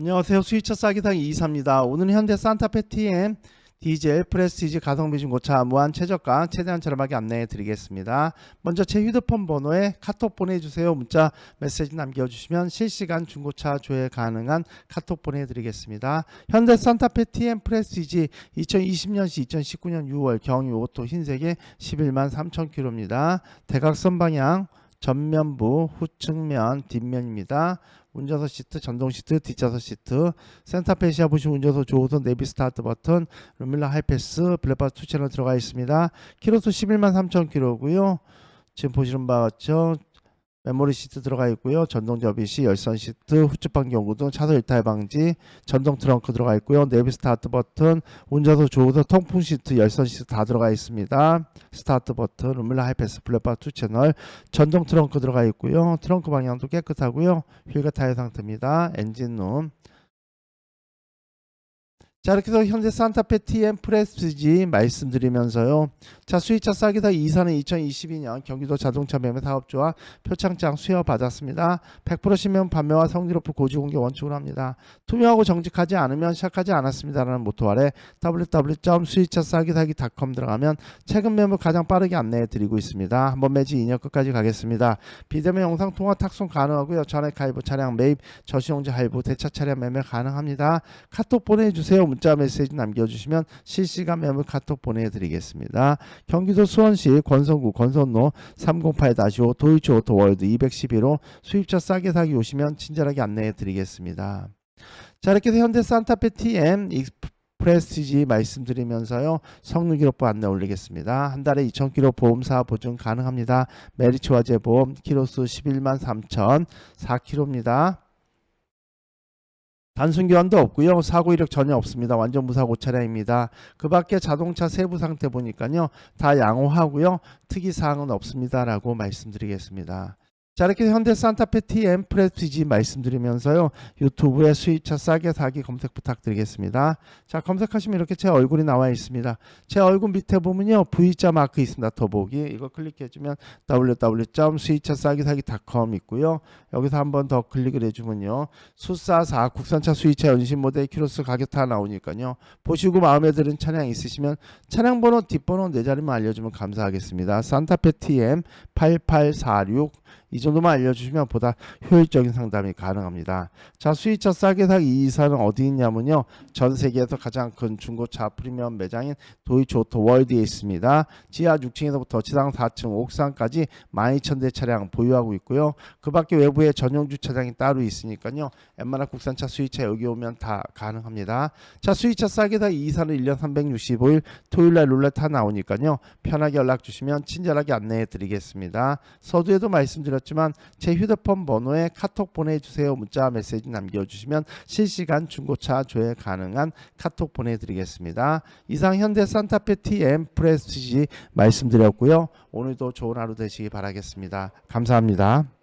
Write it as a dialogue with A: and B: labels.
A: 안녕하세요. 수위차 싸기당 이사입니다. 오늘은 현대 산타페 TM 디젤 프레스티지 가성비 중고차 무한 최저가 최대한 저렴하게 안내해 드리겠습니다. 먼저 제 휴대폰 번호에 카톡 보내주세요. 문자 메시지 남겨주시면 실시간 중고차 조회 가능한 카톡 보내드리겠습니다. 현대 산타페 TM 프레스티지 2020년시 2019년 6월 경유 오토 흰색의 11만 3천 킬로입니다. 대각선 방향 전면부 후측면 뒷면입니다. 운전석 시트, 전동 시트, 뒷좌석 시트, 센터 페시아 보시면 운전석 조우선 내비 스타트 버튼, 루밀라 하이패스, 블랙박스 투 채널 들어가 있습니다. 키로수 11만 3천 킬로고요. 지금 보시는 바와 같죠. 메모리 시트 들어가 있고요. 전동 접이시, 열선 시트, 후측방 경고등, 차선 일탈 방지, 전동 트렁크 들어가 있고요. 내비 스타트 버튼, 운전석 조우선 통풍 시트, 열선 시트 다 들어가 있습니다. 스타트 버튼, 루밀라 하이패스, 블랙박스 투 채널, 전동 트렁크 들어가 있고요. 트렁크 방향도 깨끗하고요. 휠과 타이어 상태입니다. 엔진룸. 자 이렇게 해서 현재 산타페 TM 프레스티지 말씀드리면서요. 자 수입차 싸기다 이사는 2022년 경기도 자동차 매매 사업주와 표창장 수여 받았습니다. 100% 신명 판매와 성질 높은 고지 공개 원칙으로 합니다. 투명하고 정직하지 않으면 시작하지 않았습니다라는 모토 아래 www.수입차 싸기사기.com 들어가면 최근 매물 가장 빠르게 안내해 드리고 있습니다. 한번 매지 2년 끝까지 가겠습니다. 비대면 영상 통화 탁송 가능하고요. 전액 할부 차량 매입 저시용지 할부 대차 차량 매매 가능합니다. 카톡 보내주세요. 문자 메시지 남겨주시면 실시간 매물 카톡 보내드리겠습니다. 경기도 수원시 권선구 권선로 308-5 도이치 오토월드 211호 수입차 싸게 사기 오시면 친절하게 안내해 드리겠습니다. 자 이렇게 해서 현대 산타페 TM 프레스티지 말씀드리면서요 성능 기록부 안내 올리겠습니다. 한 달에 2,000km 보험사 보증 가능합니다. 메리츠와 제보험 키로수 11만 3천 4km입니다. 단순 교환도 없고요. 사고 이력 전혀 없습니다. 완전 무사고 차량입니다. 그 밖에 자동차 세부 상태 보니까요. 다 양호하고요. 특이 사항은 없습니다라고 말씀드리겠습니다. 자 이렇게 현대 산타페 TM 프레스티지 말씀드리면서요. 유튜브에 수입차 싸게 사기 검색 부탁드리겠습니다. 자 검색하시면 이렇게 제 얼굴이 나와 있습니다. 제 얼굴 밑에 보면요. V자 마크 있습니다. 더보기. 이거 클릭해주면 www.수입차싸기사기.com 있고요. 여기서 한 번 더 클릭을 해주면요. 수사사 국산차 수입차 연신 모델 키로수 가격 다 나오니까요. 보시고 마음에 드는 차량 있으시면 차량 번호 뒷번호 네 자리만 알려주면 감사하겠습니다. 산타페 TM 8846 이 정도만 알려주시면 보다 효율적인 상담이 가능합니다. 자, 수입차 싸게 사기 이 이사는 어디 있냐면요. 전 세계에서 가장 큰 중고차 프리미엄 매장인 도이치 오토 월드에 있습니다. 지하 6층에서부터 지상 4층 옥상까지 12,000대 차량 보유하고 있고요. 그 밖에 외부에 전용 주차장이 따로 있으니까요. 웬만한 국산차 수입차 여기 오면 다 가능합니다. 자, 수입차 싸게 사기 이 이사는 1년 365일 토요일 날 룰렛 다 나오니까요. 편하게 연락 주시면 친절하게 안내해 드리겠습니다. 서두에도 말씀드렸 지만 제 휴대폰 번호에 카톡 보내주세요. 문자 메시지 남겨주시면 실시간 중고차 조회 가능한 카톡 보내드리겠습니다. 이상 현대 산타페 TM 프레스티지 말씀드렸고요. 오늘도 좋은 하루 되시기 바라겠습니다. 감사합니다.